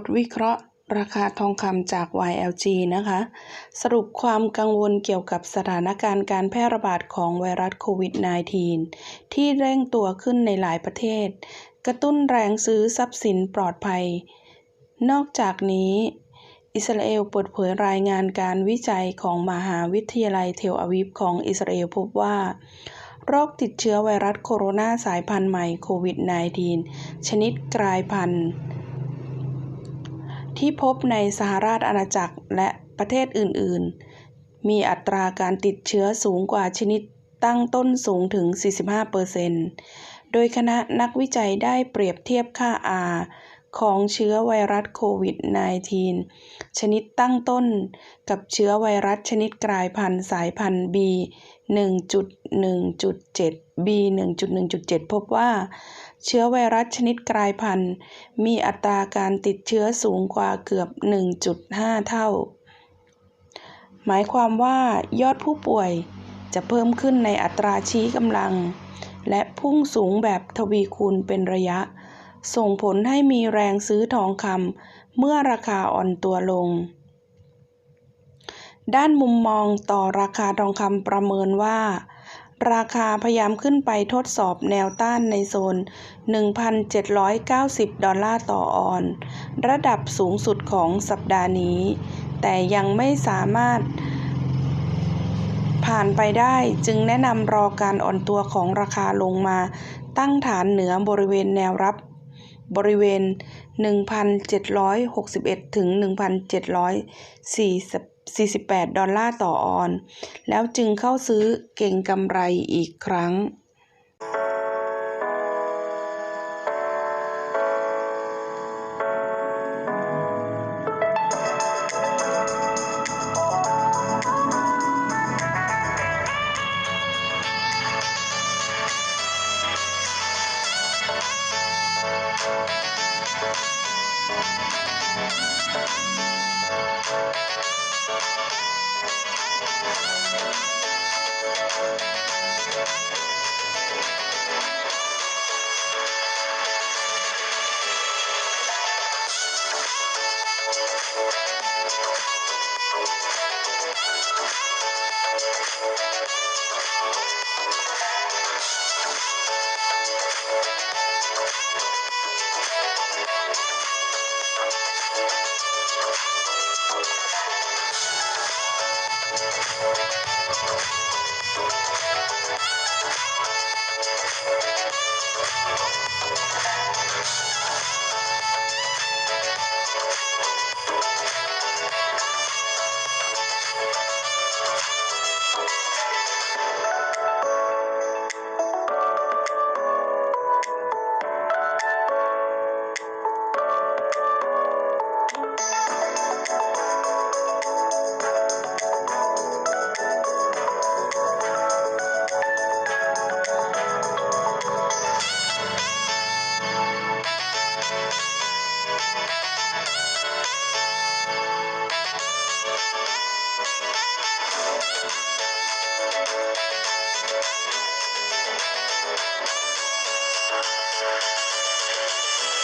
ทวิเคราะห์ราคาทองคำจาก YLG นะคะ สรุปความกังวลเกี่ยวกับสถานการณ์การแพร่ระบาดของไวรัสโควิด -19 ที่เร่งตัวขึ้นในหลายประเทศ กระตุ้นแรงซื้อทรัพย์สินปลอดภัย นอกจากนี้ อิสราเอลเปิดเผยรายงานการวิจัยของมหาวิทยาลัยเทลอาวิฟของอิสราเอลพบว่าโรคติดเชื้อไวรัสโคโรนาสายพันธุ์ใหม่โควิด -19 ชนิดกลายพันธุ์ ที่พบในสหราชอาณาจักรและประเทศอื่น ๆ มีอัตราการติดเชื้อสูงกว่าชนิดตั้งต้นสูงถึง 45%โดยคณะนักวิจัยได้เปรียบเทียบค่า R ของเชื้อไวรัสโควิด -19 ชนิดตั้งต้นกับเชื้อไวรัสชนิดกลายพันธุ์สายพันธุ์ B 1.1.7 B 1.1.7 พบว่า เชื้อไวรัสชนิดกลายพันธุ์ มีอัตราการติดเชื้อสูงกว่าเกือบ 1.5 เท่า หมายความว่ายอดผู้ป่วยจะเพิ่มขึ้นในอัตราชี้กำลัง และพุ่งสูงแบบทวีคูณเป็นระยะ ส่งผลให้มีแรงซื้อทองคำเมื่อราคาอ่อนตัวลง ด้านมุมมองต่อราคาทองคำประเมินว่า ราคาพยายามขึ้นไปทดสอบแนวต้านในโซน 1,790 ดอลลาร์ต่อออน ระดับสูงสุดของสัปดาห์นี้ แต่ยังไม่สามารถผ่านไปได้จึงแนะนำรอการอ่อนตัวของราคาลงมาตั้งฐานเหนือบริเวณแนวรับ บริเวณ 1,761 ถึง 1,748 ดอลลาร์ต่อออน แล้วจึงเข้าซื้อเก่งกำไรอีกครั้ง Música ちょっと。